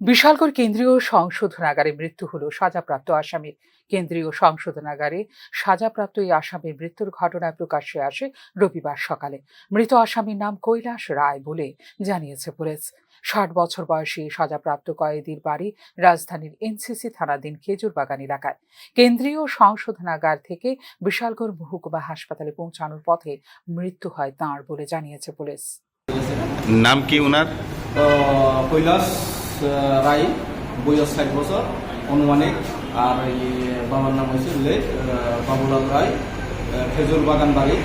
বিশালগড় কেন্দ্রীয় সংশোধনাগারে মৃত্যু হল সাজাপ্রাপ্ত আসামির কেন্দ্রীয় সংশোধনাগারে সাজাপ্রাপ্ত এই আসামির মৃত্যুর ঘটনায় প্রকাশ্যে আসে রবিবার সকালে। মৃত আসামির নাম কৈলাস রায় বলে জানিয়েছে পুলিশ। ষাট বছর বয়সী সাজাপ্রাপ্ত কয়েদির বাড়ি রাজধানীর এনসিসি থানাধীন খেজুরবাগান এলাকায়। কেন্দ্রীয় সংশোধনাগার থেকে বিশালগড় মহকুমা হাসপাতালে পৌঁছানোর পথে মৃত্যু হয় তাঁর বলে জানিয়েছে পুলিশ। নাম কি উনার? কৈলাস রায় বয়স ষাট বছর অনুমানিক। আর এই বাবার নাম হয়েছে লেট বাবুলাল রায় খেজুর বাগান বাড়ি।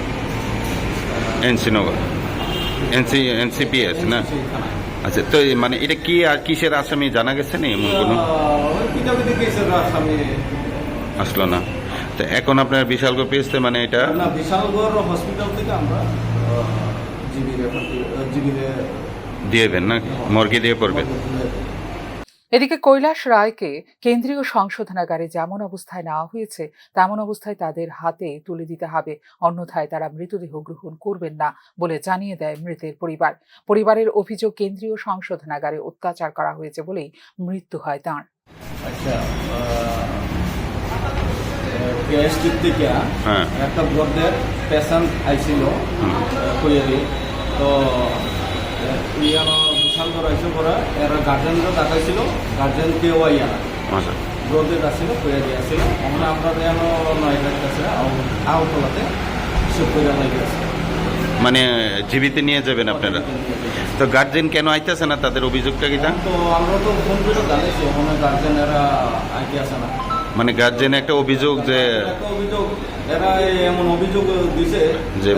এনসি নগর। এনসি এনসিপিএস না। আচ্ছা তো মানে এটা কি আর কিসের আসামি জানা গেছে না? এমন কোনো? আসলো না। তো এখন আপনার বিশালগড় পেয়েছে মানে এটা? না বিশালগড় হসপিটাল থেকে আমরা জিবিরে জিবিরে দিয়েবেন না? মর্গে দিয়ে করবেন এদিকে কৈলাস রায়কে কেন্দ্রীয় সংশোধনাগারে যেমন অবস্থায় নেওয়া হয়েছে তেমন অবস্থায় তাদের হাতে তুলে দিতে হবে। অন্যথায় তারা মৃতদেহ গ্রহণ করবেন না বলে জানিয়ে দেয় মৃতের পরিবার। পরিবারের অভিযোগ কেন্দ্রীয় সংশোধনাগারে অত্যাচার করা হয়েছে বলেই মৃত্যু হয় তাঁর। আচ্ছা হ্যাঁ। একটা পেশেন্ট আইছিল তো পরে এরা গার্জেনরা গার্জেন কেউ আসছিল আমরা নয় সব কইয়া মানে জীবিত নিয়ে যাবেন আপনারা। তো গার্জেন কেন আইতেছে না তাদের অভিযোগটা কি তা? তো আমরা তো ফোন করে জানাইছি ওখানে গার্জেনেরা আইতে আসে না। মানে গার্জেন একটা অভিযোগ যে অভিযোগ। এরা এমন অভিযোগ দিছে। যে-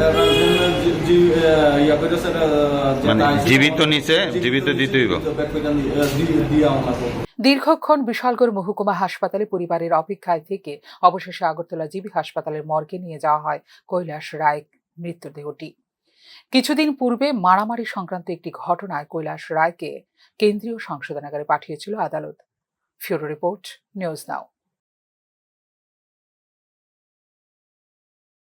মানে জীবিত নিচে জীবিত। দীর্ঘক্ষণ বিশালগড় মহকুমা হাসপাতালে পরিবারের অপেক্ষায় থেকে অবশেষে আগরতলা জিবি হাসপাতালের মর্গে নিয়ে যাওয়া হয় কৈলাস রায় মৃতদেহটি। কিছুদিন পূর্বে মারামারি সংক্রান্ত একটি ঘটনায় কৈলাস রায়কে কেন্দ্রীয় সংশোধনাগারে পাঠিয়েছিল আদালত। Bureau report news now.